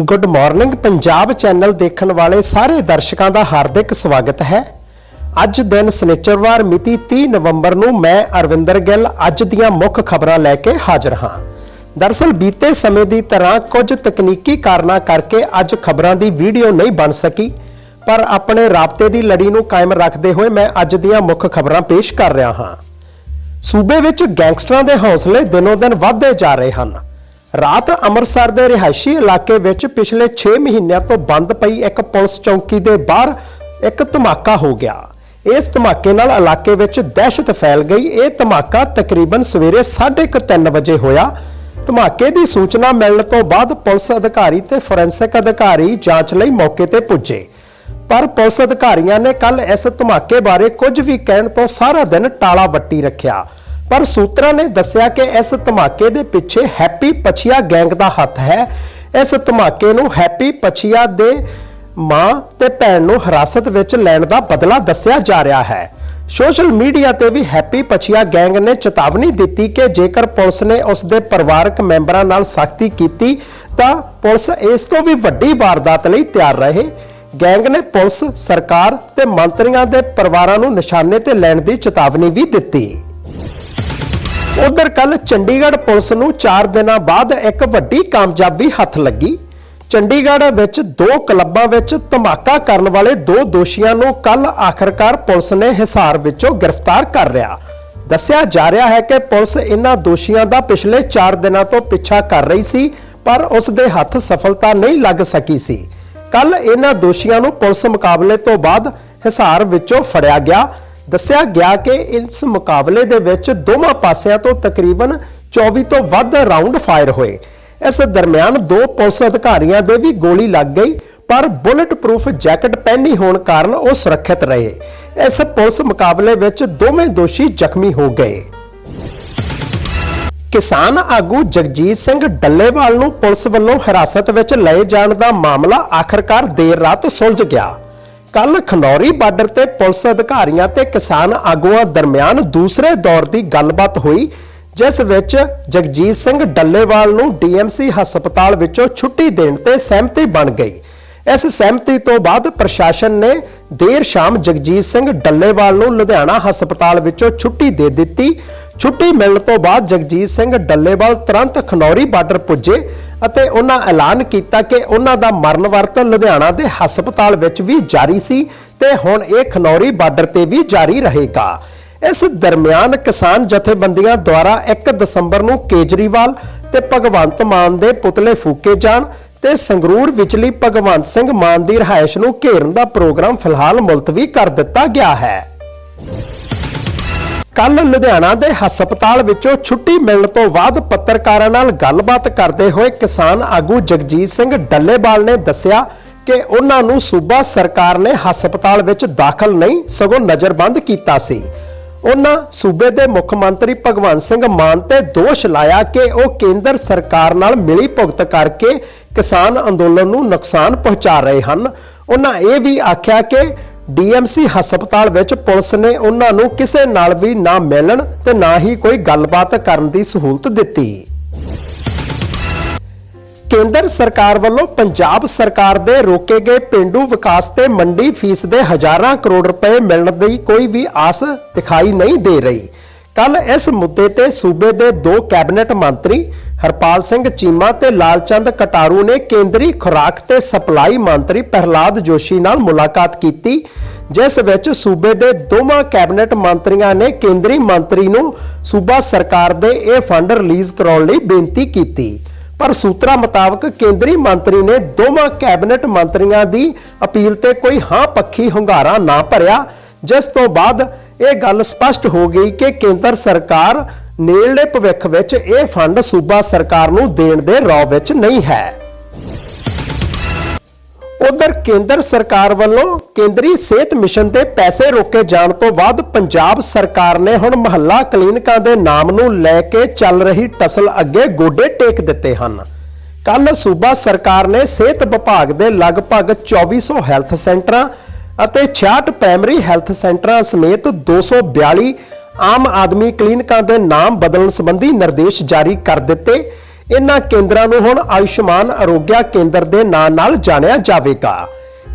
Good morning Punjab channel ਦੇਖਣ ਵਾਲੇ ਸਾਰੇ ਦਰਸ਼ਕਾਂ ਦਾ ਹਾਰਦਿਕ ਸਵਾਗਤ ਹੈ। ਅੱਜ ਦਿਨ ਸਨਿਚਰਵਾਰ ਮਿਤੀ 30 ਨਵੰਬਰ ਨੂੰ ਮੈਂ ਅਰਵਿੰਦਰ ਗਿੱਲ ਅੱਜ ਦੀਆਂ ਮੁੱਖ ਖਬਰਾਂ ਲੈ ਕੇ ਹਾਜ਼ਰ ਹਾਂ। ਦਰਸਲ ਬੀਤੇ ਸਮੇਂ ਦੀ ਤਰ੍ਹਾਂ ਕੁਝ ਤਕਨੀਕੀ ਕਾਰਨਾਂ ਕਰਕੇ ਅੱਜ ਖਬਰਾਂ ਦੀ ਵੀਡੀਓ ਨਹੀਂ ਬਣ ਸਕੀ, ਪਰ ਆਪਣੇ ਰਾਬਤੇ ਦੀ ਲੜੀ ਨੂੰ ਕਾਇਮ ਰੱਖਦੇ ਹੋਏ ਮੈਂ ਅੱਜ ਦੀਆਂ ਮੁੱਖ ਖਬਰਾਂ ਪੇਸ਼ ਕਰ ਰਿਹਾ ਹਾਂ। ਸੂਬੇ ਵਿੱਚ ਗੈਂਗਸਟਰਾਂ ਦੇ ਹੌਸਲੇ ਦਿਨੋ ਦਿਨ ਵਧਦੇ ਜਾ ਰਹੇ ਹਨ। ਰਾਤ ਅੰਮ੍ਰਿਤਸਰ ਦੇ ਰਿਹਾਇਸ਼ੀ ਇਲਾਕੇ ਵਿੱਚ ਪਿਛਲੇ 6 ਮਹੀਨਿਆਂ ਤੋਂ ਬੰਦ ਪਈ ਇੱਕ ਪੁਲਿਸ ਚੌਂਕੀ ਦੇ ਬਾਹਰ ਇੱਕ ਧਮਾਕਾ ਹੋ ਗਿਆ। ਇਸ ਧਮਾਕੇ ਨਾਲ ਇਲਾਕੇ ਵਿੱਚ ਦਹਿਸ਼ਤ ਫੈਲ ਗਈ। ਇਹ ਧਮਾਕਾ ਤਕਰੀਬਨ ਸਵੇਰੇ 3:30 ਵਜੇ ਹੋਇਆ। ਧਮਾਕੇ ਦੀ ਸੂਚਨਾ ਮਿਲਣ ਤੋਂ ਬਾਅਦ ਪੁਲਿਸ ਅਧਿਕਾਰੀ ਤੇ ਫੋਰੈਂਸਿਕ ਅਧਿਕਾਰੀ ਜਾਂਚ ਲਈ ਮੌਕੇ ਤੇ ਪੁੱਜੇ। ਪਰ ਪੁਲਿਸ ਅਧਿਕਾਰੀਆਂ ਨੇ ਕੱਲ ਇਸ ਧਮਾਕੇ ਬਾਰੇ ਕੁਝ ਵੀ ਕਹਿਣ ਤੋਂ ਸਾਰਾ ਦਿਨ ਟਾਲਾ ਵੱਟੀ ਰੱਖਿਆ। ਪਰ ਸੂਤਰਾਂ ਨੇ ਦੱਸਿਆ ਕਿ ਇਸ ਧਮਾਕੇ ਦੇ ਪਿੱਛੇ ਹੈਪੀ ਪਛੀਆ ਗੈਂਗ ਦਾ ਹੱਥ ਹੈ। ਇਸ ਧਮਾਕੇ ਨੂੰ ਹੈਪੀ ਪਛੀਆ ਦੇ ਮਾਂ ਤੇ ਭੈਣ ਨੂੰ ਹਿਰਾਸਤ ਵਿੱਚ ਲੈਣ ਦਾ ਬਦਲਾ ਦੱਸਿਆ ਜਾ ਰਿਹਾ ਹੈ। ਸੋਸ਼ਲ ਮੀਡੀਆ ਤੇ ਵੀ ਹੈਪੀ ਪਛੀਆ ਗੈਂਗ ਨੇ ਚੇਤਾਵਨੀ ਦਿੱਤੀ ਕਿ ਜੇਕਰ ਪੁਲਿਸ ਨੇ ਉਸ ਦੇ ਪਰਿਵਾਰਕ ਮੈਂਬਰਾਂ ਨਾਲ ਸਖਤੀ ਕੀਤੀ, ਤਾਂ ਪੁਲਿਸ ਇਸ ਤੋਂ ਵੀ ਵੱਡੀ ਵਾਰਦਾਤ ਲਈ ਤਿਆਰ ਰਹੇ। ਗੈਂਗ ਨੇ ਪੁਲਿਸ, ਸਰਕਾਰ ਤੇ ਮੰਤਰੀਆਂ ਦੇ ਪਰਿਵਾਰਾਂ ਨੂੰ ਨਿਸ਼ਾਨੇ ਤੇ ਲੈਣ ਦੀ ਚੇਤਾਵਨੀ ਵੀ ਦਿੱਤੀ। ਉਧਰ ਕੱਲ ਚੰਡੀਗੜ੍ਹ ਪੁਲਿਸ ਨੂੰ 4 ਦਿਨਾਂ ਬਾਅਦ ਇੱਕ ਵੱਡੀ ਕਾਮਯਾਬੀ ਹੱਥ ਲੱਗੀ। ਚੰਡੀਗੜ੍ਹ ਵਿੱਚ ਦੋ ਕਲੱਬਾਂ ਵਿੱਚ ਧਮਾਕਾ ਕਰਨ ਵਾਲੇ ਦੋ ਦੋਸ਼ੀਆਂ ਨੂੰ ਕੱਲ ਆਖਰਕਾਰ ਪੁਲਿਸ ਨੇ ਹਿਸਾਰ ਵਿੱਚੋਂ ਗ੍ਰਿਫਤਾਰ ਕਰ ਲਿਆ। ਦੱਸਿਆ ਜਾ ਰਿਹਾ ਹੈ ਕਿ ਪੁਲਿਸ ਇਹਨਾਂ ਦੋਸ਼ੀਆਂ ਦਾ ਪਿਛਲੇ 4 ਦਿਨਾਂ ਤੋਂ ਪਿੱਛਾ ਕਰ ਰਹੀ ਸੀ, ਪਰ ਉਸ ਦੇ ਹੱਥ ਸਫਲਤਾ ਨਹੀਂ ਲੱਗ ਸਕੀ ਸੀ। ਕੱਲ ਇਹਨਾਂ ਦੋਸ਼ੀਆਂ ਨੂੰ ਪੁਲਿਸ ਮੁਕਾਬਲੇ ਤੋਂ ਬਾਅਦ ਹਿਸਾਰ ਵਿੱਚੋਂ ਫੜਿਆ ਗਿਆ। ਦੱਸਿਆ ਗਿਆ ਕਿ ਇਸ ਮੁਕਾਬਲੇ ਦੇ ਵਿੱਚ ਦੋਵਾਂ ਪਾਸਿਆਂ ਤੋਂ ਤਕਰੀਬਨ 24 ਤੋਂ ਵੱਧ ਰਾਉਂਡ ਫਾਇਰ ਹੋਏ। ਇਸ ਦਰਮਿਆਨ ਦੋ ਪੁਲਿਸ ਅਧਿਕਾਰੀਆਂ ਦੇ ਵੀ ਗੋਲੀ ਲੱਗ ਗਈ, ਪਰ ਬੁਲਟ ਪ੍ਰੂਫ ਜੈਕਟ ਪਹਿਨੀ ਹੋਣ ਕਾਰਨ ਉਹ ਸੁਰੱਖਿਅਤ ਰਹੇ। ਇਸ ਪੁਲਿਸ ਮੁਕਾਬਲੇ ਵਿੱਚ ਦੋਵੇਂ ਦੋਸ਼ੀ ਜ਼ਖਮੀ ਹੋ ਗਏ। ਕਿਸਾਨ ਆਗੂ ਜਗਜੀਤ ਸਿੰਘ ਡੱਲੇਵਾਲ ਨੂੰ ਪੁਲਿਸ ਵੱਲੋਂ ਹਿਰਾਸਤ ਵਿੱਚ ਲਏ ਜਾਣ ਦਾ ਮਾਮਲਾ ਆਖਰਕਾਰ ਦੇਰ ਰਾਤ ਸੁਲਝ ਗਿਆ। ਕੱਲ ਖਨੌਰੀ ਬਾਰਡਰ ਤੇ ਪੁਲਿਸ ਅਧਿਕਾਰੀਆਂ ਤੇ ਕਿਸਾਨ ਆਗੂਆਂ ਦਰਮਿਆਨ ਦੂਸਰੇ ਦੌਰ ਦੀ ਗੱਲਬਾਤ ਹੋਈ, ਜਿਸ ਵਿੱਚ ਜਗਜੀਤ ਸਿੰਘ ਡੱਲੇਵਾਲ ਨੂੰ ਡੀਐਮਸੀ ਹਸਪਤਾਲ ਵਿੱਚੋਂ ਛੁੱਟੀ ਦੇਣ ਤੇ ਸਹਿਮਤੀ ਬਣ ਗਈ। ਇਸ ਸਹਿਮਤੀ ਤੋਂ ਬਾਅਦ ਪ੍ਰਸ਼ਾਸਨ ਨੇ ਦੇਰ ਸ਼ਾਮ ਜਗਜੀਤ ਸਿੰਘ ਡੱਲੇਵਾਲ ਨੂੰ ਲੁਧਿਆਣਾ ਹਸਪਤਾਲ ਵਿੱਚੋਂ ਛੁੱਟੀ ਦੇ ਦਿੱਤੀ। ਛੁੱਟੀ ਮਿਲਣ ਤੋਂ ਬਾਅਦ ਜਗਜੀਤ ਸਿੰਘ ਡੱਲੇਵਾਲ ਤੁਰੰਤ ਖਨੌਰੀ ਬਾਰਡਰ ਪੁੱਜੇ ਅਤੇ ਉਹਨਾਂ ਐਲਾਨ ਕੀਤਾ ਕਿ ਉਹਨਾਂ ਦਾ ਮਰਨ ਵਰਤ ਲੁਧਿਆਣਾ ਦੇ ਹਸਪਤਾਲ ਵਿੱਚ ਵੀ ਜਾਰੀ ਸੀ ਤੇ ਹੁਣ ਇਹ ਖਨੌਰੀ ਬਾਰਡਰ ਤੇ ਵੀ ਜਾਰੀ ਰਹੇਗਾ। ਇਸ ਦਰਮਿਆਨ ਕਿਸਾਨ ਜਥੇਬੰਦੀਆਂ ਦੁਆਰਾ 1 ਦਸੰਬਰ ਨੂੰ ਕੇਜਰੀਵਾਲ ਤੇ ਭਗਵੰਤ ਮਾਨ ਦੇ ਪੁਤਲੇ ਫੂਕੇ ਜਾਣ ਤੇ ਸੰਗਰੂਰ ਵਿਚਲੀ ਭਗਵੰਤ ਸਿੰਘ ਮਾਨ ਦੀ ਰਿਹਾਇਸ਼ ਨੂੰ ਘੇਰਨ ਦਾ ਪ੍ਰੋਗਰਾਮ ਫਿਲਹਾਲ ਮੁਲਤਵੀ ਕਰ ਦਿੱਤਾ ਗਿਆ ਹੈ। ਕੱਲ ਲੁਧਿਆਣਾ ਦੇ ਹਸਪਤਾਲ ਵਿੱਚੋਂ ਛੁੱਟੀ ਮਿਲਣ ਤੋਂ ਬਾਅਦ ਪੱਤਰਕਾਰਾਂ ਨਾਲ ਗੱਲਬਾਤ ਕਰਦੇ ਹੋਏ ਕਿਸਾਨ ਆਗੂ ਜਗਜੀਤ ਸਿੰਘ ਡੱਲੇਵਾਲ ਨੇ ਦੱਸਿਆ ਕਿ ਉਹਨਾਂ ਨੂੰ ਸੂਬਾ ਸਰਕਾਰ ਨੇ ਹਸਪਤਾਲ ਵਿੱਚ ਦਾਖਲ ਨਹੀਂ, ਸਗੋਂ ਨਜ਼ਰਬੰਦ ਕੀਤਾ ਸੀ। ਉਹਨਾਂ ਸੂਬੇ ਦੇ ਮੁੱਖ ਮੰਤਰੀ ਭਗਵੰਤ ਸਿੰਘ ਮਾਨ ਤੇ ਦੋਸ਼ ਲਾਇਆ ਕਿ ਉਹ ਕੇਂਦਰ ਸਰਕਾਰ ਨਾਲ ਮਿਲੀ ਭੁਗਤ ਕਰਕੇ ਕਿਸਾਨ ਅੰਦੋਲਨ ਨੂੰ ਨੁਕਸਾਨ ਪਹੁੰਚਾ ਰਹੇ ਹਨ। ਉਹਨਾਂ ਇਹ ਵੀ ਆਖਿਆ ਕਿ ਡੀਐਮਸੀ ਹਸਪਤਾਲ ਵਿੱਚ ਪੁਲਿਸ ਨੇ ਉਹਨਾਂ ਨੂੰ ਕਿਸੇ ਨਾਲ ਵੀ ਨਾ ਮਿਲਣ ਤੇ ਨਾ ਹੀ ਕੋਈ ਗੱਲਬਾਤ ਕਰਨ ਦੀ ਸਹੂਲਤ ਦਿੱਤੀ। ਕੇਂਦਰ ਸਰਕਾਰ ਵੱਲੋਂ ਪੰਜਾਬ ਸਰਕਾਰ ਦੇ ਰੋਕੇ ਗਏ ਪਿੰਡੂ ਵਿਕਾਸ ਤੇ ਮੰਡੀ ਫੀਸ ਦੇ ਹਜ਼ਾਰਾਂ ਕਰੋੜ ਰੁਪਏ ਮਿਲਣ ਦੀ ਕੋਈ ਵੀ ਆਸ ਦਿਖਾਈ ਨਹੀਂ ਦੇ ਰਹੀ। ਕੱਲ ਇਸ ਮੁੱਦੇ ਤੇ ਸੂਬੇ ਦੇ ਦੋ ਕੈਬਨਿਟ ਮੰਤਰੀ ਹਰਪਾਲ ਸਿੰਘ ਚੀਮਾ ਤੇ ਲਾਲਚੰਦ ਕਟਾਰੂ ਨੇ ਕੇਂਦਰੀ ਖੁਰਾਕ ਤੇ ਸਪਲਾਈ ਮੰਤਰੀ ਪ੍ਰਹਲਾਦ ਜੋਸ਼ੀ ਨਾਲ ਮੁਲਾਕਾਤ ਕੀਤੀ, ਜਿਸ ਵਿੱਚ ਸੂਬੇ ਦੇ ਦੋਵਾਂ ਕੈਬਨਿਟ ਮੰਤਰੀਆਂ ਨੇ ਕੇਂਦਰੀ ਮੰਤਰੀ ਨੂੰ ਸੂਬਾ ਸਰਕਾਰ ਦੇ ਇਹ ਫੰਡ ਰਿਲੀਜ਼ ਕਰਾਉਣ ਲਈ ਬੇਨਤੀ ਕੀਤੀ। ਪਰ ਸੂਤਰਾਂ ਮੁਤਾਬਕ ਕੇਂਦਰੀ ਮੰਤਰੀ ਨੇ ਦੋਵਾਂ ਕੈਬਨਿਟ ਮੰਤਰੀਆਂ ਦੀ ਅਪੀਲ ਤੇ ਕੋਈ ਹਾਂ ਪੱਖੀ ਹੁੰਗਾਰਾ ਨਾ ਭਰਿਆ, ਜਿਸ ਤੋਂ ਬਾਅਦ ਇਹ ਗੱਲ ਸਪਸ਼ਟ ਹੋ ਗਈ ਕਿ ਕੇਂਦਰ ਸਰਕਾਰ ਨੇੜਲੇ ਭਵਿੱਖ ਵਿੱਚ ਇਹ ਫੰਡ ਸੂਬਾ ਸਰਕਾਰ ਨੂੰ ਦੇਣ ਦੇ ਰੌ ਵਿੱਚ ਨਹੀਂ ਹੈ। ਉਧਰ ਕੇਂਦਰ ਸਰਕਾਰ ਵੱਲੋਂ ਕੇਂਦਰੀ ਸਿਹਤ ਮਿਸ਼ਨ ਦੇ ਪੈਸੇ ਰੋਕੇ ਜਾਣ ਤੋਂ ਬਾਅਦ ਪੰਜਾਬ ਸਰਕਾਰ ਨੇ ਹੁਣ ਮਹੱਲਾ ਕਲੀਨਿਕਾਂ ਦੇ ਨਾਮ ਨੂੰ ਲੈ ਕੇ ਚੱਲ ਰਹੀ ਟਸਲ ਅੱਗੇ ਗੋਡੇ ਟੇਕ ਦਿੱਤੇ ਹਨ। ਕੱਲ ਸੂਬਾ ਸਰਕਾਰ ਨੇ ਸਿਹਤ ਵਿਭਾਗ ਦੇ ਲਗਭਗ 2400 ਹੈਲਥ ਸੈਂਟਰਾਂ ਅਤੇ 66 ਪ੍ਰਾਇਮਰੀ ਹੈਲਥ ਸੈਂਟਰਾਂ ਸਮੇਤ 242 ਆਮ ਆਦਮੀ ਕਲੀਨਿਕਾਂ ਦੇ ਨਾਮ ਬਦਲਣ ਸੰਬੰਧੀ ਨਿਰਦੇਸ਼ ਜਾਰੀ ਕਰ ਦਿੱਤੇ। ਇਹਨਾਂ ਕੇਂਦਰਾਂ ਨੂੰ ਹੁਣ ਆਯੁਸ਼ਮਾਨ ਅਰੋਗਿਆ ਕੇਂਦਰ ਦੇ ਨਾਂ ਨਾਲ ਜਾਣਿਆ ਜਾਵੇਗਾ।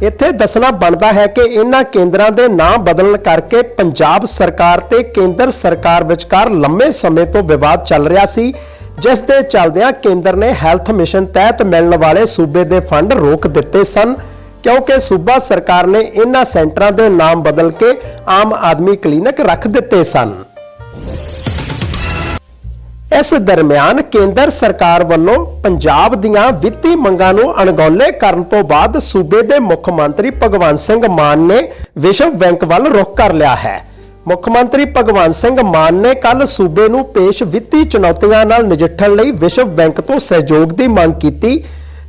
ਇੱਥੇ ਦੱਸਣਾ ਬਣਦਾ ਹੈ ਕਿ ਇਹਨਾਂ ਕੇਂਦਰਾਂ ਦੇ ਨਾਂ ਬਦਲਣ ਕਰਕੇ ਪੰਜਾਬ ਸਰਕਾਰ ਤੇ ਕੇਂਦਰ ਸਰਕਾਰ ਵਿਚਕਾਰ ਲੰਮੇ ਸਮੇਂ ਤੋਂ ਵਿਵਾਦ ਚੱਲ ਰਿਹਾ ਸੀ, ਜਿਸ ਦੇ ਚੱਲਦਿਆਂ ਕੇਂਦਰ ਨੇ ਹੈਲਥ ਮਿਸ਼ਨ ਤਹਿਤ ਮਿਲਣ ਵਾਲੇ ਸੂਬੇ ਦੇ ਫੰਡ ਰੋਕ ਦਿੱਤੇ ਸਨ। ਕਿਉਂਕਿ ਸੂਬਾ ਸਰਕਾਰ ਨੇ ਇਨ੍ਹਾਂ ਸੈਂਟਰਾਂ ਦੇ ਨਾਮ ਬਦਲ ਕੇ ਆਮ ਆਦਮੀ ਕਲੀਨਿਕ ਰੱਖ ਦਿੱਤੇ ਸਨ। ਇਸ ਦਰਮਿਆਨ ਕੇਂਦਰ ਸਰਕਾਰ ਵੱਲੋਂ ਪੰਜਾਬ ਦੀਆਂ ਵਿੱਤੀ ਮੰਗਾਂ ਨੂੰ ਅਣਗੌਲੇ ਕਰਨ ਤੋਂ ਬਾਅਦ ਸੂਬੇ ਦੇ ਮੁੱਖ ਮੰਤਰੀ ਭਗਵੰਤ ਸਿੰਘ ਮਾਨ ਨੇ ਵਿਸ਼ਵ ਬੈਂਕ ਵੱਲ ਰੁਖ ਕਰ ਲਿਆ ਹੈ। ਮੁੱਖ ਮੰਤਰੀ ਭਗਵੰਤ ਸਿੰਘ ਮਾਨ ਨੇ ਕੱਲ ਸੂਬੇ ਨੂੰ ਪੇਸ਼ ਵਿੱਤੀ ਚੁਣੌਤੀਆਂ ਨਾਲ ਨਜਿੱਠਣ ਲਈ ਵਿਸ਼ਵ ਬੈਂਕ ਤੋਂ ਸਹਿਯੋਗ ਦੀ ਮੰਗ ਕੀਤੀ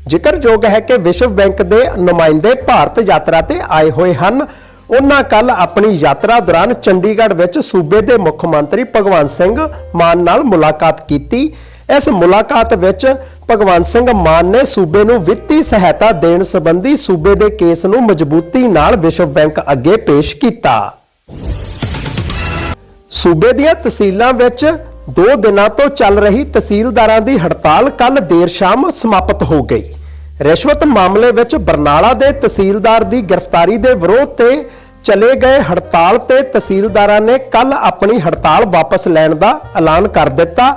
ਜ਼ਿਕਰਯੋਗ ਹੈ ਕਿ ਵਿਸ਼ਵ ਬੈਂਕ ਦੇ ਨੁਮਾਇੰਦੇ ਭਾਰਤ ਯਾਤਰਾ ਤੇ ਆਏ ਹੋਏ ਹਨ। ਉਹਨਾਂ ਕੱਲ ਆਪਣੀ ਯਾਤਰਾ ਦੌਰਾਨ ਚੰਡੀਗੜ੍ਹ ਵਿੱਚ ਸੂਬੇ ਦੇ ਮੁੱਖ ਮੰਤਰੀ ਭਗਵੰਤ ਸਿੰਘ ਮਾਨ ਨਾਲ ਮੁਲਾਕਾਤ ਕੀਤੀ। ਇਸ ਮੁਲਾਕਾਤ ਵਿੱਚ ਭਗਵੰਤ ਸਿੰਘ ਮਾਨ ਨੇ ਸੂਬੇ ਨੂੰ ਵਿੱਤੀ ਸਹਾਇਤਾ ਦੇਣ ਸੰਬੰਧੀ ਸੂਬੇ ਦੇ ਕੇਸ ਨੂੰ ਮਜ਼ਬੂਤੀ ਨਾਲ ਵਿਸ਼ਵ ਬੈਂਕ ਅੱਗੇ ਪੇਸ਼ ਕੀਤਾ। ਸੂਬੇ ਦੀਆਂ ਤਹਿਸੀਲਾਂ ਵਿੱਚ ਦੋ ਦਿਨਾਂ ਤੋਂ ਚੱਲ ਰਹੀ ਤਹਿਸੀਲਦਾਰਾਂ ਦੀ ਹੜਤਾਲ ਕੱਲ ਦੇਰ ਸ਼ਾਮ ਸਮਾਪਤ ਹੋ ਗਈ। ਰਿਸ਼ਵਤ ਮਾਮਲੇ ਵਿੱਚ ਬਰਨਾਲਾ ਦੇ ਤਹਿਸੀਲਦਾਰ ਦੀ ਗ੍ਰਿਫਤਾਰੀ ਦੇ ਵਿਰੋਧ ਤੇ ਚਲੇ ਗਏ ਹੜਤਾਲ ਤੇ ਤਹਿਸੀਲਦਾਰਾਂ ਨੇ ਕੱਲ ਆਪਣੀ ਹੜਤਾਲ ਵਾਪਸ ਲੈਣ ਦਾ ਐਲਾਨ ਕਰ ਦਿੱਤਾ।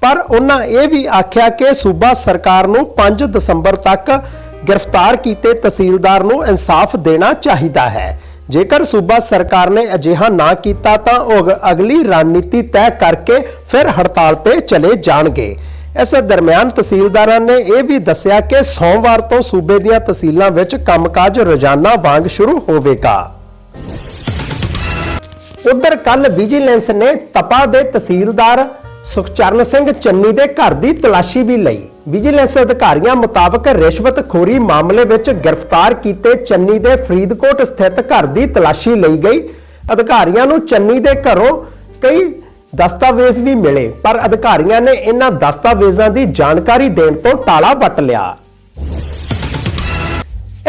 ਪਰ ਉਹਨਾਂ ਇਹ ਵੀ ਆਖਿਆ ਕਿ ਸੂਬਾ ਸਰਕਾਰ ਨੂੰ 5 ਦਸੰਬਰ ਤੱਕ ਗ੍ਰਿਫਤਾਰ ਕੀਤੇ ਤਹਿਸੀਲਦਾਰ ਨੂੰ ਇਨਸਾਫ ਦੇਣਾ ਚਾਹੀਦਾ ਹੈ। ਜੇਕਰ ਸੂਬਾ ਸਰਕਾਰ ਨੇ ਅਜਿਹਾ ਨਾ ਕੀਤਾ ਤਾਂ ਉਹ ਅਗਲੀ ਰਣਨੀਤੀ ਤੈਅ ਕਰਕੇ ਫਿਰ ਹੜਤਾਲ ਤੇ ਚਲੇ ਜਾਣਗੇ। ਇਸ ਦਰਮਿਆਨ ਤਹਿਸੀਲਦਾਰਾਂ ਨੇ ਇਹ ਵੀ ਦੱਸਿਆ ਕਿ ਸੋਮਵਾਰ ਤੋਂ ਸੂਬੇ ਦੀਆਂ ਤਹਿਸੀਲਾਂ ਵਿੱਚ ਕੰਮਕਾਜ ਰੋਜ਼ਾਨਾ ਵਾਂਗ ਸ਼ੁਰੂ ਹੋਵੇਗਾ। ਉਧਰ ਕੱਲ ਵਿਜੀਲੈਂਸ ਨੇ ਤਪਾ ਦੇ ਤਹਿਸੀਲਦਾਰ ਸੁਖਚਰਨ ਸਿੰਘ ਚੰਨੀ ਦੇ ਘਰ ਦੀ ਤਲਾਸ਼ੀ ਵੀ ਲਈ। ਵਿਜੀਲੈਂਸ ਅਧਿਕਾਰੀਆਂ ਮੁਤਾਬਕ ਰਿਸ਼ਵਤਖੋਰੀ ਮਾਮਲੇ ਵਿੱਚ ਗ੍ਰਿਫਤਾਰ ਕੀਤੇ ਚੰਨੀ ਦੇ ਫਰੀਦਕੋਟ ਸਥਿਤ ਘਰ ਦੀ ਤਲਾਸ਼ੀ ਲਈ ਗਈ। ਅਧਿਕਾਰੀਆਂ ਨੂੰ ਚੰਨੀ ਦੇ ਘਰੋਂ ਕਈ ਦਸਤਾਵੇਜ਼ ਵੀ ਮਿਲੇ, ਪਰ ਅਧਿਕਾਰੀਆਂ ਨੇ ਇਹਨਾਂ ਦਸਤਾਵੇਜ਼ਾਂ ਦੀ ਜਾਣਕਾਰੀ ਦੇਣ ਤੋਂ ਟਾਲਾ ਵੱਟ ਲਿਆ।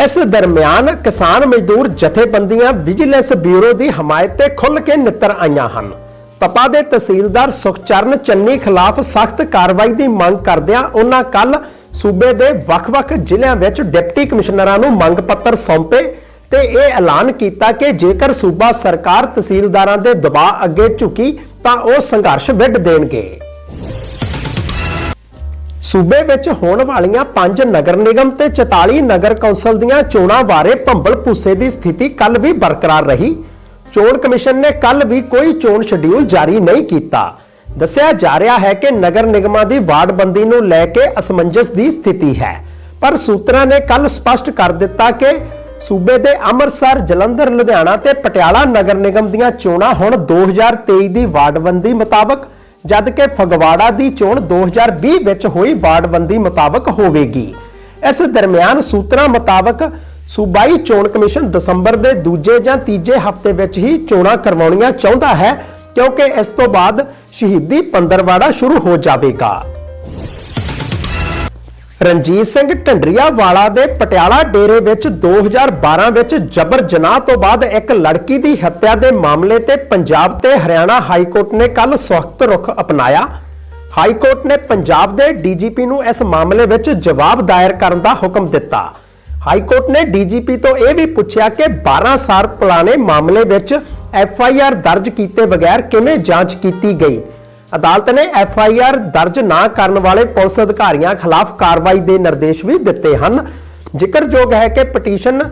ਇਸ ਦਰਮਿਆਨ ਕਿਸਾਨ ਮਜ਼ਦੂਰ ਜਥੇਬੰਦੀਆਂ ਵਿਜੀਲੈਂਸ ਬਿਊਰੋ ਦੀ ਹਮਾਇਤ ਤੇ ਖੁੱਲ੍ਹ ਕੇ ਨਿੱਤਰ ਆਈਆਂ ਹਨ। ਤਪਾ ਦੇ ਤਹਿਸੀਲਦਾਰ ਸੁਖਚਰਨ ਚੰਨੀ ਖਿਲਾਫ ਸਖਤ ਕਾਰਵਾਈ ਦੀ ਮੰਗ ਕਰਦਿਆਂ ਉਹਨਾਂ ਕੱਲ ਸੂਬੇ ਦੇ ਵੱਖ-ਵੱਖ ਜ਼ਿਲ੍ਹਿਆਂ ਵਿੱਚ ਡਿਪਟੀ ਕਮਿਸ਼ਨਰਾਂ ਨੂੰ ਮੰਗ ਪੱਤਰ ਸੌਂਪੇ ਤੇ ਇਹ ਐਲਾਨ ਕੀਤਾ ਕਿ ਜੇਕਰ ਸੂਬਾ ਸਰਕਾਰ ਤਹਿਸੀਲਦਾਰਾਂ ਦੇ ਦਬਾਅ ਅੱਗੇ ਝੁਕੀ ਤਾਂ ਉਹ ਸੰਘਰਸ਼ ਵਿੱਢ ਦੇਣਗੇ। ਸੂਬੇ ਵਿੱਚ ਹੋਣ ਵਾਲੀਆਂ 5 ਨਗਰ ਨਿਗਮ ਤੇ 44 ਨਗਰ ਕੌਂਸਲ ਦੀਆਂ ਚੋਣਾਂ ਬਾਰੇ ਭੰਬਲ ਭੂਸੇ ਦੀ ਸਥਿਤੀ ਕੱਲ ਵੀ ਬਰਕਰਾਰ ਰਹੀ। ਚੋਣ ਕਮਿਸ਼ਨ ਨੇ ਕੱਲ ਵੀ ਕੋਈ ਚੋਣ ਸ਼ਡਿਊਲ ਜਾਰੀ ਨਹੀਂ ਕੀਤਾ। ਦੱਸਿਆ ਜਾ ਰਿਹਾ ਹੈ ਕਿ ਨਗਰ ਨਿਗਮਾਂ ਦੀ ਵਾਰਡਬੰਦੀ ਨੂੰ ਲੈ ਕੇ ਅਸਮੰਜਸ ਦੀ ਸਥਿਤੀ ਹੈ। ਪਰ ਸੂਤਰਾਂ ਨੇ ਕੱਲ ਸਪਸ਼ਟ ਕਰ ਦਿੱਤਾ ਕਿ ਸੂਬੇ ਦੇ ਅੰਮ੍ਰਿਤਸਰ, ਜਲੰਧਰ, ਲੁਧਿਆਣਾ ਤੇ ਪਟਿਆਲਾ ਨਗਰ ਨਿਗਮ ਦੀਆਂ ਚੋਣਾਂ ਹੁਣ 2023 ਦੀ ਵਾਰਡਬੰਦੀ ਮੁਤਾਬਕ, ਜਦਕਿ ਫਗਵਾੜਾ ਦੀ ਚੋਣ 2020 ਵਿੱਚ ਹੋਈ ਵਾਰਡਬੰਦੀ ਮੁਤਾਬਕ ਹੋਵੇਗੀ। ਇਸ ਦਰਮਿਆਨ ਸੂਤਰਾਂ ਮੁਤਾਬਕ ਸੂਬਾਈ ਚੋਣ ਕਮਿਸ਼ਨ ਦਸੰਬਰ ਦੇ ਦੂਜੇ ਜਾਂ ਤੀਜੇ ਹਫ਼ਤੇ ਵਿੱਚ ਹੀ ਚੋਣਾਂ ਕਰਵਾਉਣੀਆਂ ਚਾਹੁੰਦਾ ਹੈ, ਕਿਉਂਕਿ ਇਸ ਤੋਂ ਬਾਅਦ ਸ਼ਹੀਦੀ ਪੰਦਰਵਾੜਾ ਸ਼ੁਰੂ ਹੋ ਜਾਵੇਗਾ। ਰਣਜੀਤ ਸਿੰਘ ਢੰਡਰੀਆ ਵਾਲਾ ਦੇ ਪਟਿਆਲਾ ਡੇਰੇ ਵਿੱਚ 2012 ਵਿੱਚ ਜਬਰ ਜਨਾਹ ਤੋਂ ਬਾਅਦ ਇੱਕ ਲੜਕੀ ਦੀ ਹੱਤਿਆ ਦੇ ਮਾਮਲੇ ਤੇ ਪੰਜਾਬ ਤੇ ਹਰਿਆਣਾ ਹਾਈ ਕੋਰਟ ਨੇ ਕੱਲ ਸਖਤ ਰੁਖ ਅਪਣਾਇਆ। ਹਾਈ ਕੋਰਟ ਨੇ ਪੰਜਾਬ ਦੇ ਡੀਜੀਪੀ ਨੂੰ ਇਸ ਮਾਮਲੇ ਵਿੱਚ ਜਵਾਬ ਦਾਇਰ ਕਰਨ ਦਾ ਹੁਕਮ ਦਿੱਤਾ। ਹਾਈ ਕੋਰਟ ਨੇ ਡੀਜੀਪੀ ਤੋਂ ਇਹ ਵੀ ਪੁੱਛਿਆ ਕਿ 12 ਸਾਲ ਪੁਰਾਣੇ ਮਾਮਲੇ ਵਿੱਚ ਐਫ ਆਈ ਆਰ ਦਰਜ ਕੀਤੇ ਬਗੈਰ ਕਿਵੇਂ ਜਾਂਚ ਕੀਤੀ ਗਈ? ਅਦਾਲਤ ਨੇ ਐਫ ਆਈ ਆਰ ਦਰਜ ਨਾ ਕਰਨ ਵਾਲੇ ਪੁਲਿਸ ਅਧਿਕਾਰੀਆਂ ਖਿਲਾਫ ਕਾਰਵਾਈ ਦੇ ਨਿਰਦੇਸ਼ ਵੀ ਦਿੱਤੇ ਹਨ। ਜ਼ਿਕਰਯੋਗ ਹੈ ਕਿ ਪਟੀਸ਼ਨ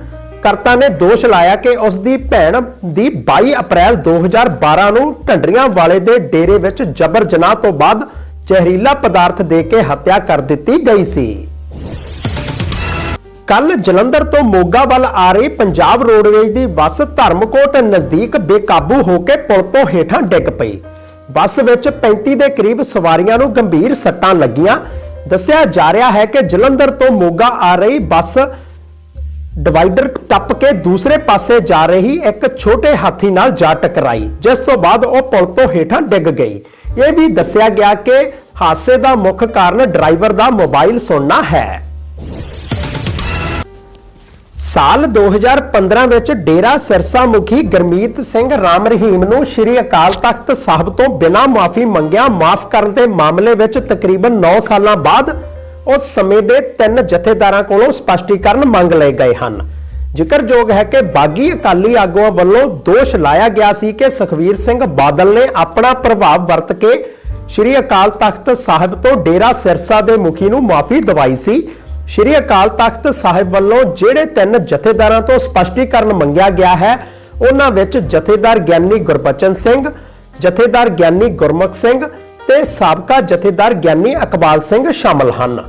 ਕਰਤਾ ਨੇ ਦੋਸ਼ ਲਾਇਆ ਕਿ ਉਸ ਦੀ ਭੈਣ ਦੀ 22 ਅਪ੍ਰੈਲ 2012 ਨੂੰ ਢੰਡਰੀਆਂ ਵਾਲੇ ਦੇ ਡੇਰੇ ਵਿੱਚ ਜਬਰ ਜਨਾਹ ਤੋਂ ਬਾਅਦ ਜ਼ਹਿਰੀਲਾ ਪਦਾਰਥ ਦੇ ਕੇ ਹੱਤਿਆ ਕਰ ਦਿੱਤੀ ਗਈ ਸੀ। ਕੱਲ ਜਲੰਧਰ ਤੋਂ ਮੋਗਾ ਵੱਲ ਆ ਰਹੀ ਪੰਜਾਬ ਰੋਡਵੇਜ਼ ਦੀ ਬੱਸ ਧਰਮਕੋਟ ਨਜ਼ਦੀਕ ਬੇਕਾਬੂ ਹੋ ਕੇ ਪੁਲ ਤੋਂ ਹੇਠਾਂ ਡਿੱਗ ਪਈ। ਬੱਸ ਵਿੱਚ 35 ਦੇ ਕਰੀਬ ਸਵਾਰੀਆਂ ਨੂੰ ਗੰਭੀਰ ਸੱਟਾਂ ਲੱਗੀਆਂ। ਦੱਸਿਆ ਜਾ ਰਿਹਾ ਹੈ ਕਿ ਜਲੰਧਰ ਤੋਂ ਮੋਗਾ ਆ ਰਹੀ ਬੱਸ ਡਿਵਾਈਡਰ ਟੱਪ ਕੇ ਦੂਸਰੇ ਪਾਸੇ ਜਾ ਰਹੀ ਇੱਕ ਛੋਟੇ ਹਾਥੀ ਨਾਲ ਜਾ ਟਕਰਾਈ, ਜਿਸ ਤੋਂ ਬਾਅਦ ਉਹ ਪੁਲ ਤੋਂ ਹੇਠਾਂ ਡਿੱਗ ਗਈ। ਇਹ ਵੀ ਦੱਸਿਆ ਗਿਆ ਕਿ ਹਾਦਸੇ ਦਾ ਮੁੱਖ ਕਾਰਨ ਡਰਾਈਵਰ ਦਾ ਮੋਬਾਈਲ ਸੁਣਨਾ ਹੈ। ਸਾਲ 2015 ਵਿੱਚ ਡੇਰਾ ਸਿਰਸਾ ਮੁਖੀ ਗਰਮੀਤ ਸਿੰਘ ਰਾਮ ਰਹੀਮ ਨੂੰ ਸ਼੍ਰੀ ਅਕਾਲ ਤਖਤ ਸਾਹਿਬ ਤੋਂ ਬਿਨਾਂ ਮਾਫੀ ਮੰਗਿਆ, ਮਾਫ ਕਰਨ ਦੇ ਮਾਮਲੇ ਵਿੱਚ ਤਕਰੀਬਨ 9 ਸਾਲਾਂ ਬਾਅਦ ਉਸ ਸਮੇਂ ਦੇ ਤਿੰਨ ਜਥੇਦਾਰਾਂ ਕੋਲੋਂ ਸਪਸ਼ਟੀਕਰਨ ਮੰਗ ਲਏ ਗਏ ਹਨ। ਜ਼ਿਕਰਯੋਗ ਹੈ ਕਿ ਬਾਗੀ ਅਕਾਲੀ ਆਗੂਆਂ ਵੱਲੋਂ ਦੋਸ਼ ਲਾਇਆ ਗਿਆ ਸੀ ਕਿ ਸੁਖਵੀਰ ਸਿੰਘ ਬਾਦਲ ਨੇ ਆਪਣਾ ਪ੍ਰਭਾਵ ਵਰਤ ਕੇ ਸ਼੍ਰੀ ਅਕਾਲ ਤਖਤ ਸਾਹਿਬ ਤੋਂ ਡੇਰਾ ਸਿਰਸਾ ਦੇ ਮੁਖੀ ਨੂੰ ਮਾਫੀ ਦਵਾਈ ਸੀ। ਸ਼੍ਰੀ ਅਕਾਲ ਤਖਤ ਸਾਹਿਬ ਵੱਲੋਂ ਜਿਹੜੇ ਤਿੰਨ ਜਥੇਦਾਰਾਂ ਤੋਂ ਸਪਸ਼ਟੀਕਰਨ ਮੰਗਿਆ ਗਿਆ ਹੈ, ਉਹਨਾਂ ਵਿੱਚ ਜਥੇਦਾਰ ਗਿਆਨੀ ਗੁਰਬਚਨ ਸਿੰਘ, ਜਥੇਦਾਰ ਗਿਆਨੀ ਗੁਰਮੁਖ ਸਿੰਘ ਤੇ ਸਾਬਕਾ ਜਥੇਦਾਰ ਗਿਆਨੀ ਅਕਬਾਲ ਸਿੰਘ ਸ਼ਾਮਲ ਹਨ।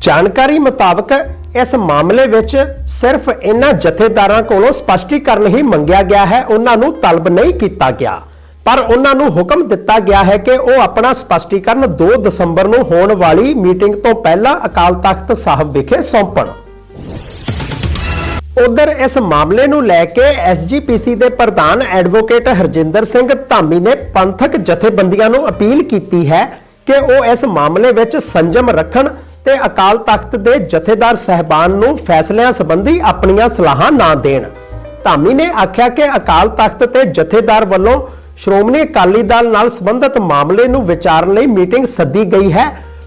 ਜਾਣਕਾਰੀ ਮੁਤਾਬਕ ਇਸ ਮਾਮਲੇ ਵਿੱਚ ਸਿਰਫ ਇਹਨਾਂ ਜਥੇਦਾਰਾਂ ਕੋਲੋਂ ਸਪਸ਼ਟੀਕਰਨ ਹੀ ਮੰਗਿਆ ਗਿਆ ਹੈ, ਉਹਨਾਂ ਨੂੰ ਤਲਬ ਨਹੀਂ ਕੀਤਾ ਗਿਆ। ਪਰ ਉਹਨਾਂ ਨੂੰ ਹੁਕਮ ਦਿੱਤਾ ਗਿਆ ਹੈ ਕਿ ਉਹ ਆਪਣਾ ਸਪਸ਼ਟੀਕਰਨ 2 ਦਸੰਬਰ ਨੂੰ ਹੋਣ ਵਾਲੀ ਮੀਟਿੰਗ ਤੋਂ ਪਹਿਲਾਂ ਅਕਾਲ ਤਖਤ ਸਾਹਿਬ ਵਿਖੇ ਸੌਂਪਣ। ਉਧਰ ਇਸ ਮਾਮਲੇ ਨੂੰ ਲੈ ਕੇ ਐਸਜੀਪੀਸੀ ਦੇ ਪ੍ਰਧਾਨ ਐਡਵੋਕੇਟ ਹਰਜਿੰਦਰ ਸਿੰਘ ਧਾਮੀ ਨੇ ਪੰਥਕ ਜਥੇਬੰਦੀਆਂ ਨੂੰ ਅਪੀਲ ਕੀਤੀ ਹੈ ਕਿ ਉਹ ਇਸ ਮਾਮਲੇ ਵਿੱਚ ਸੰਜਮ ਰੱਖਣ ਤੇ ਅਕਾਲ ਤਖਤ ਦੇ ਜਥੇਦਾਰ ਸਹਿਬਾਨ ਨੂੰ ਫੈਸਲਿਆਂ ਸੰਬੰਧੀ ਆਪਣੀਆਂ ਸਲਾਹਾਂ ਨਾ ਦੇਣ। ਧਾਮੀ ਨੇ ਆਖਿਆ ਕਿ ਅਕਾਲ ਤਖਤ ਤੇ ਜਥੇਦਾਰ ਵੱਲੋਂ ਸ਼੍ਰੋਮਣੀ ਅਕਾਲੀ ਦਲ ਨਾਲ ਸੰਬੰਧਿਤ ਮਾਮਲੇ ਨੂੰ ਵਿਚਾਰਨ ਲਈ ਮੀਟਿੰਗ ਸੱਦੀ ਗਈ ਹੈ,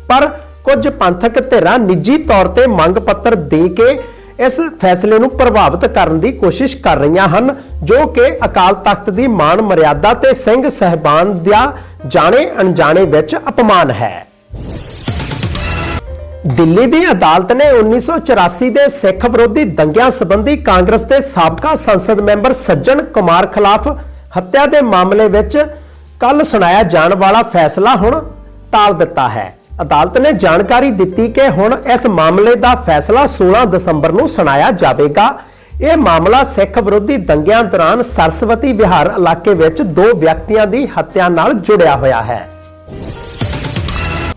ਪਰ ਕੁਝ ਪੰਥਕ ਧਿਰਾਂ ਨਿੱਜੀ ਤੌਰ ਤੇ ਮੰਗ ਪੱਤਰ ਦੇ ਕੇ ਇਸ ਫੈਸਲੇ ਨੂੰ ਪ੍ਰਭਾਵਿਤ ਕਰਨ ਦੀ ਕੋਸ਼ਿਸ਼ ਕਰ ਰਹੀਆਂ ਹਨ, ਜੋ ਕਿ ਅਕਾਲ ਤਖਤ ਦੀ ਮਾਣ ਮਰਿਆਦਾ ਤੇ ਸਿੰਘ ਸਹਿਬਾਨ ਦਾ ਜਾਣੇ ਅਣਜਾਣੇ ਵਿੱਚ ਅਪਮਾਨ ਹੈ। ਦਿੱਲੀ ਦੀ ਅਦਾਲਤ ਨੇ 1984 ਦੇ ਸਿੱਖ ਵਿਰੋਧੀ ਦੰਗਿਆਂ ਸੰਬੰਧੀ ਕਾਂਗਰਸ ਦੇ ਸਾਬਕਾ ਸੰਸਦ ਮੈਂਬਰ ਸੱਜਣ ਕੁਮਾਰ ਖਿਲਾਫ ਹੱਤਿਆ ਦੇ ਮਾਮਲੇ ਵਿੱਚ ਕੱਲ ਸੁਣਾਇਆ ਜਾਣ ਵਾਲਾ ਫੈਸਲਾ ਹੁਣ ਟਾਲ ਦਿੱਤਾ ਹੈ। ਅਦਾਲਤ ਨੇ ਜਾਣਕਾਰੀ ਦਿੱਤੀ ਕਿ ਹੁਣ ਇਸ ਮਾਮਲੇ ਦਾ ਫੈਸਲਾ 16 ਦਸੰਬਰ ਨੂੰ ਸੁਣਾਇਆ ਜਾਵੇਗਾ। ਇਹ ਮਾਮਲਾ ਸਿੱਖ ਵਿਰੋਧੀ ਦੰਗਿਆਂ ਦੌਰਾਨ ਸਰਸਵਤੀ ਵਿਹਾਰ ਇਲਾਕੇ ਵਿੱਚ ਦੋ ਵਿਅਕਤੀਆਂ ਦੀ ਹੱਤਿਆ ਨਾਲ ਜੁੜਿਆ ਹੋਇਆ ਹੈ।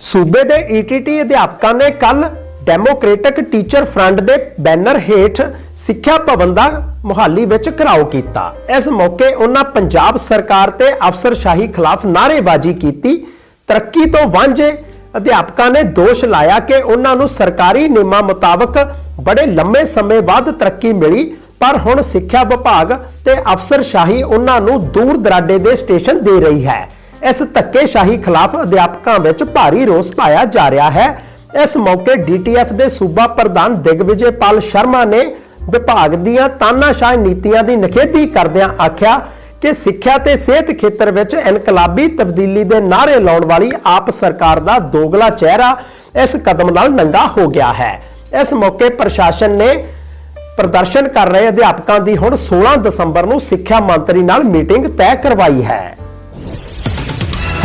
ਸੂਬੇ ਦੇ ਈਟੀਟੀ ਅਧਿਆਪਕਾਂ ਨੇ ਕੱਲ ਡੈਮੋਕ੍ਰੈਟਿਕ ਟੀਚਰ ਫਰੰਟ ਦੇ ਬੈਨਰ ਹੇਠ ਸਿੱਖਿਆ ਭਵਨ ਦਾ ਮੁਹਾਲੀ ਵਿੱਚ ਘਰਾਓ ਕੀਤਾ। ਇਸ ਮੌਕੇ ਉਹਨਾਂ ਪੰਜਾਬ ਸਰਕਾਰ ਤੇ ਅਫਸਰਸ਼ਾਹੀ ਖਿਲਾਫ ਨਾਅਰੇਬਾਜ਼ੀ ਕੀਤੀ। ਤਰੱਕੀ ਤੋਂ ਵਾਂਝੇ ਅਧਿਆਪਕਾਂ ਨੇ ਦੋਸ਼ ਲਾਇਆ ਕਿ ਉਹਨਾਂ ਨੂੰ ਸਰਕਾਰੀ ਨਿਯਮਾਂ ਮੁਤਾਬਕ ਬੜੇ ਲੰਮੇ ਸਮੇਂ ਬਾਅਦ ਤਰੱਕੀ ਮਿਲੀ, ਪਰ ਹੁਣ ਸਿੱਖਿਆ ਵਿਭਾਗ ਤੇ ਅਫਸਰਸ਼ਾਹੀ ਉਹਨਾਂ ਨੂੰ ਦੂਰ ਦਰਾਡੇ ਦੇ ਸਟੇਸ਼ਨ ਦੇ ਰਹੀ ਹੈ। ਇਸ ਧੱਕੇਸ਼ਾਹੀ ਖਿਲਾਫ ਅਧਿਆਪਕਾਂ ਵਿੱਚ ਭਾਰੀ ਰੋਸ ਪਾਇਆ ਜਾ ਰਿਹਾ ਹੈ। ਇਸ ਮੌਕੇ ਡੀਟੀਐਫ ਦੇ ਸੂਬਾ ਪ੍ਰਧਾਨ ਦਿਗਵਿਜੇਪਾਲ ਸ਼ਰਮਾ ਨੇ ਵਿਭਾਗ ਦੀਆਂ ਤਾਨਾਸ਼ਾਹ ਨੀਤੀਆਂ ਦੀ ਨਿਖੇਧੀ ਕਰਦਿਆਂ ਆਖਿਆ ਕਿ ਸਿੱਖਿਆ ਤੇ ਸਿਹਤ ਖੇਤਰ ਵਿੱਚ ਇਨਕਲਾਬੀ ਤਬਦੀਲੀ ਦੇ ਨਾਅਰੇ ਲਾਉਣ ਵਾਲੀ ਆਪ ਸਰਕਾਰ ਦਾ ਦੋਗਲਾ ਚਿਹਰਾ ਇਸ ਕਦਮ ਨਾਲ ਨੰਗਾ ਹੋ ਗਿਆ ਹੈ। ਇਸ ਮੌਕੇ ਪ੍ਰਸ਼ਾਸਨ ਨੇ ਪ੍ਰਦਰਸ਼ਨ ਕਰ ਰਹੇ ਅਧਿਆਪਕਾਂ ਦੀ ਹੁਣ 16 ਦਸੰਬਰ ਨੂੰ ਸਿੱਖਿਆ ਮੰਤਰੀ ਨਾਲ ਮੀਟਿੰਗ ਤੈਅ ਕਰਵਾਈ ਹੈ।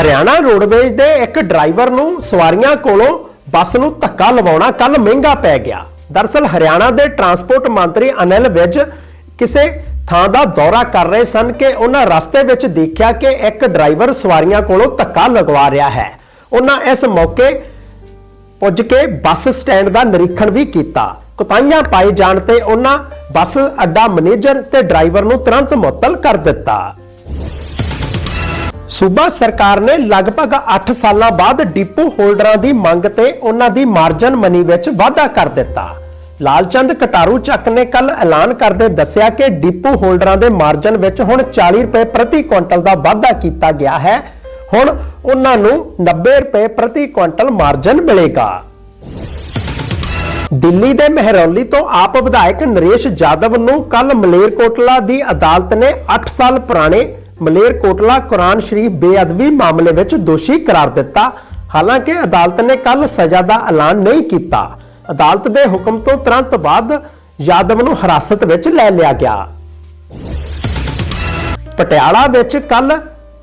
ਹਰਿਆਣਾ ਰੋਡਵੇਜ਼ ਦੇ ਇੱਕ ਡਰਾਈਵਰ ਨੂੰ ਸਵਾਰੀਆਂ ਕੋਲੋਂ ਬੱਸ ਨੂੰ ਧੱਕਾ ਲਵਾਉਣਾ ਕੱਲ ਮਹਿੰਗਾ ਪੈ ਗਿਆ। ਦਰਸਲ ਹਰਿਆਣਾ ਦੇ ਟਰਾਂਸਪੋਰਟ ਮੰਤਰੀ ਅਨਿਲ ਵਿਜ ਕਿਸੇ ਥਾਂ ਦਾ ਦੌਰਾ ਕਰ ਰਹੇ ਸਨ ਕਿ ਉਹਨਾਂ ਰਸਤੇ ਵਿੱਚ ਦੇਖਿਆ ਕਿ ਇੱਕ ਡਰਾਈਵਰ ਸਵਾਰੀਆਂ ਕੋਲੋਂ ਧੱਕਾ ਲਗਵਾ ਰਿਹਾ ਹੈ। ਉਹਨਾਂ ਇਸ ਮੌਕੇ ਪੁੱਜ ਕੇ ਬੱਸ ਸਟੈਂਡ ਦਾ ਨਿਰੀਖਣ ਵੀ ਕੀਤਾ। ਕੁਤਾਈਆਂ ਪਾਏ ਜਾਣ ਤੇ ਉਹਨਾਂ ਬੱਸ ਅੱਡਾ ਮੈਨੇਜਰ ਤੇ ਡਰਾਈਵਰ ਨੂੰ ਤੁਰੰਤ ਮੁਅੱਤਲ ਕਰ ਦਿੱਤਾ। ਸੂਬਾ ਸਰਕਾਰ ਨੇ ਲਗਭਗ 8 ਸਾਲਾਂ ਬਾਅਦ ਡਿਪੂ ਹੋਲਡਰਾਂ ਦੀ ਮੰਗ ਤੇ ਉਹਨਾਂ ਦੀ ਮਾਰਜਨ ਮਨੀ ਵਿੱਚ ਵਾਧਾ ਕਰ ਦਿੱਤਾ। ਲਾਲਚੰਦ ਕਟਾਰੂ ਚੱਕ ਨੇ ਕੱਲ ਐਲਾਨ ਕਰਦੇ ਦੱਸਿਆ ਕਿ ਡਿਪੂ ਹੋਲਡਰਾਂ ਦੇ ਮਾਰਜਨ ਵਿੱਚ ਹੁਣ 40 ਰੁਪਏ ਪ੍ਰਤੀ ਕੁਇੰਟਲ ਦਾ ਵਾਧਾ ਕੀਤਾ ਗਿਆ ਹੈ। ਹੁਣ ਉਹਨਾਂ ਨੂੰ 90 ਰੁਪਏ ਪ੍ਰਤੀ ਕੁਇੰਟਲ ਮਾਰਜਨ ਮਿਲੇਗਾ। ਦਿੱਲੀ ਦੇ ਮਹਿਰੌਲੀ ਤੋਂ ਆਪ ਵਿਧਾਇਕ ਨਰੇਸ਼ ਜਾਦਵ ਨੂੰ ਕੱਲ ਮਲੇਰਕੋਟਲਾ ਦੀ ਅਦਾਲਤ ਨੇ 8 ਸਾਲ ਪੁਰਾਣੇ ਮਲੇਰਕੋਟਲਾ ਕੁਰਾਨ ਸ਼ਰੀਫ ਬੇਅਦਬੀ ਮਾਮਲੇ ਵਿੱਚ ਦੋਸ਼ੀ ਕਰਾਰ ਦਿੱਤਾ। ਹਾਲਾਂਕਿ ਅਦਾਲਤ ਨੇ ਕੱਲ ਸਜ਼ਾ ਦਾ ਐਲਾਨ ਨਹੀਂ ਕੀਤਾ। ਅਦਾਲਤ ਦੇ ਹੁਕਮ ਤੋਂ ਤੁਰੰਤ ਬਾਅਦ ਯਾਦਵ ਨੂੰ ਹਿਰਾਸਤ ਵਿੱਚ ਲੈ ਲਿਆ ਗਿਆ। ਪਟਿਆਲਾ ਵਿੱਚ ਕੱਲ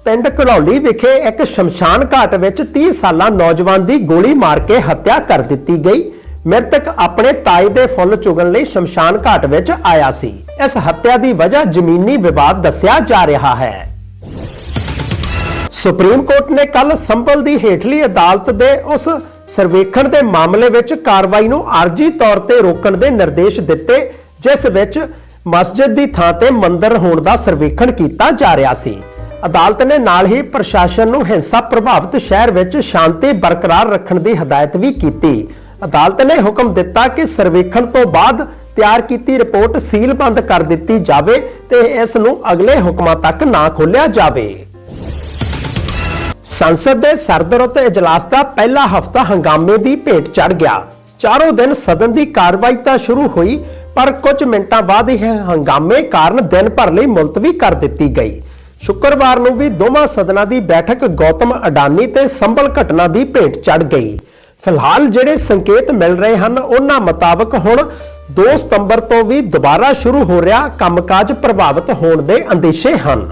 ਪਿੰਡ ਘਲੌਲੀ ਵਿਖੇ ਇੱਕ ਸ਼ਮਸ਼ਾਨ ਘਾਟ ਵਿੱਚ 30 ਸਾਲਾ ਨੌਜਵਾਨ ਦੀ ਗੋਲੀ ਮਾਰ ਕੇ ਹੱਤਿਆ ਕਰ ਦਿੱਤੀ ਗਈ। ਮ੍ਰਿਤਕ ਆਪਣੇ ਤਾਏ ਦੇ ਫੁੱਲ ਚੁਗਣ ਲਈ ਸ਼ਮਸ਼ਾਨ ਘਾਟ ਵਿੱਚ ਆਇਆ ਸੀ। ਇਸ ਹੱਤਿਆ ਦੀ ਵਜ੍ਹਾ ਜ਼ਮੀਨੀ ਵਿਵਾਦ ਦੱਸਿਆ ਜਾ ਰਿਹਾ ਹੈ। ਸੁਪਰੀਮ ਕੋਰਟ ਨੇ ਕੱਲ ਸੰਭਲ ਦੀ ਹੇਠਲੀ ਅਦਾਲਤ ਦੇ ਉਸ ਸਰਵੇਖਣ ਦੇ ਮਾਮਲੇ ਵਿੱਚ ਕਾਰਵਾਈ ਨੂੰ ਆਰਜੀ ਤੌਰ ਤੇ ਰੋਕਣ ਦੇ ਨਿਰਦੇਸ਼ ਦਿੱਤੇ, ਜਿਸ ਵਿੱਚ ਮਸਜਿਦ ਦੀ ਥਾਂ ਤੇ ਮੰਦਰ ਹੋਣ ਦਾ ਸਰਵੇਖਣ ਕੀਤਾ ਜਾ ਰਿਹਾ ਸੀ। ਅਦਾਲਤ ਨੇ ਨਾਲ ਹੀ ਪ੍ਰਸ਼ਾਸਨ ਨੂੰ ਹਿੰਸਾ ਪ੍ਰਭਾਵਿਤ ਸ਼ਹਿਰ ਵਿੱਚ ਸ਼ਾਂਤੀ ਬਰਕਰਾਰ ਰੱਖਣ ਦੀ ਹਦਾਇਤ ਵੀ ਕੀਤੀ। ਅਦਾਲਤ ਨੇ ਹੁਕਮ ਦਿੱਤਾ ਕਿ ਸਰਵੇਖਣ ਤੋਂ ਬਾਅਦ ਤਿਆਰ ਕੀਤੀ ਰਿਪੋਰਟ ਸੀਲਬੰਦ ਕਰ ਦਿੱਤੀ ਜਾਵੇ ਤੇ ਇਸ ਨੂੰ ਅਗਲੇ ਹੁਕਮਾਂ ਤੱਕ ਨਾ ਖੋਲ੍ਹਿਆ ਜਾਵੇ। ਸੰਸਦ ਦੇ ਸਰਦਰੁੱਤ ਇਜਲਾਸ ਦਾ ਪਹਿਲਾ ਹਫਤਾ ਹੰਗਾਮੇ ਦੀ ਭੇਟ ਚੜ ਗਿਆ। ਚਾਰੋਂ ਦਿਨ ਸਦਨ ਦੀ ਕਾਰਵਾਈ ਤਾਂ ਸ਼ੁਰੂ ਹੋਈ, ਪਰ ਕੁਝ ਮਿੰਟਾਂ ਬਾਅਦ ਇਹ ਹੰਗਾਮੇ ਕਾਰਨ ਦਿਨ ਭਰ ਲਈ ਮੁਲਤਵੀ ਕਰ ਦਿੱਤੀ ਗਈ। ਸ਼ੁੱਕਰਵਾਰ ਨੂੰ ਵੀ ਦੋਵਾਂ ਸਦਨਾਂ ਦੀ ਬੈਠਕ ਗੌਤਮ ਅਡਾਨੀ ਤੇ ਸੰਭਲ ਘਟਨਾ ਦੀ ਭੇਟ ਚੜ ਗਈ। ਫਿਲਹਾਲ ਜਿਹੜੇ ਸੰਕੇਤ ਮਿਲ ਰਹੇ ਹਨ, ਉਹਨਾਂ ਮੁਤਾਬਕ ਹੁਣ 2 ਸਤੰਬਰ ਤੋਂ ਵੀ ਦੁਬਾਰਾ ਸ਼ੁਰੂ ਹੋ ਰਿਹਾ ਕੰਮਕਾਜ ਪ੍ਰਭਾਵਿਤ ਹੋਣ ਦੇ ਅੰਦੇਸ਼ੇ ਹਨ।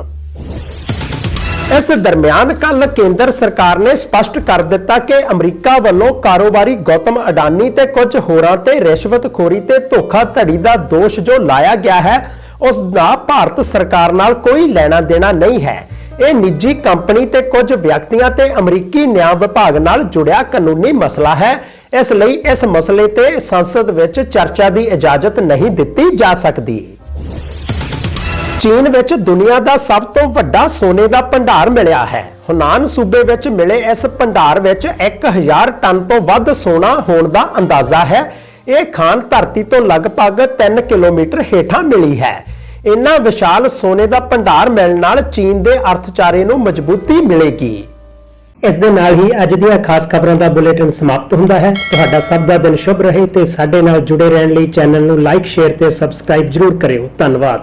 ਇਸ ਦਰਮਿਆਨ ਕੱਲ ਕੇਂਦਰ ਸਰਕਾਰ ਨੇ ਸਪਸ਼ਟ ਕਰ ਦਿੱਤਾ ਕਿ ਅਮਰੀਕਾ ਵੱਲੋਂ ਕਾਰੋਬਾਰੀ ਗੌਤਮ ਅਡਾਨੀ ਤੇ ਕੁਝ ਹੋਰਾਂ ਤੇ ਰਿਸ਼ਵਤਖੋਰੀ ਤੇ ਧੋਖਾਧੜੀ ਦਾ ਦੋਸ਼ ਜੋ ਲਾਇਆ ਗਿਆ ਹੈ, ਉਸ ਦਾ ਭਾਰਤ ਸਰਕਾਰ ਨਾਲ ਕੋਈ ਲੈਣਾ ਦੇਣਾ ਨਹੀਂ ਹੈ। ਇਹ ਨਿੱਜੀ ਕੰਪਨੀ ਤੇ ਕੁਝ ਵਿਅਕਤੀਆਂ ਤੇ ਅਮਰੀਕੀ ਨਿਆਂ ਵਿਭਾਗ ਨਾਲ ਜੁੜਿਆ ਕਾਨੂੰਨੀ ਮਸਲਾ ਹੈ। ਇਸ ਲਈ ਇਸ ਮਸਲੇ ਤੇ ਸੰਸਦ ਵਿੱਚ ਚਰਚਾ ਦੀ ਇਜਾਜ਼ਤ ਨਹੀਂ ਦਿੱਤੀ ਜਾ ਸਕਦੀ। ਚੀਨ ਵਿੱਚ ਦੁਨੀਆ ਦਾ ਸਭ ਤੋਂ ਵੱਡਾ ਸੋਨੇ ਦਾ ਭੰਡਾਰ ਮਿਲਿਆ ਹੈ। ਹੁਨਾਨ ਸੂਬੇ ਵਿੱਚ ਮਿਲੇ ਇਸ ਭੰਡਾਰ ਵਿੱਚ 1000 ਟਨ ਤੋਂ ਵੱਧ ਸੋਨਾ ਹੋਣ ਦਾ ਅੰਦਾਜ਼ਾ ਹੈ। ਇਹ ਖਾਨ ਧਰਤੀ ਤੋਂ ਲਗਭਗ 3 ਕਿਲੋਮੀਟਰ ਹੇਠਾਂ ਮਿਲੀ ਹੈ। ਇੰਨਾ ਵਿਸ਼ਾਲ ਸੋਨੇ ਦਾ ਭੰਡਾਰ ਮਿਲਣ ਨਾਲ ਚੀਨ ਦੇ ਅਰਥਚਾਰੇ ਨੂੰ ਮਜ਼ਬੂਤੀ ਮਿਲੇਗੀ। ਇਸ ਦੇ ਨਾਲ ਹੀ ਅੱਜ ਦੀਆਂ ਖਾਸ ਖਬਰਾਂ ਦਾ ਬੁਲੇਟਿਨ ਸਮਾਪਤ ਹੁੰਦਾ ਹੈ। ਤੁਹਾਡਾ ਸਭ ਦਾ ਦਿਨ ਸ਼ੁਭ ਰਹੇ ਤੇ ਸਾਡੇ ਨਾਲ ਜੁੜੇ ਰਹਿਣ ਲਈ ਚੈਨਲ ਨੂੰ ਲਾਈਕ, ਸ਼ੇਅਰ ਤੇ ਸਬਸਕ੍ਰਾਈਬ ਜਰੂਰ ਕਰਿਓ। ਧੰਨਵਾਦ।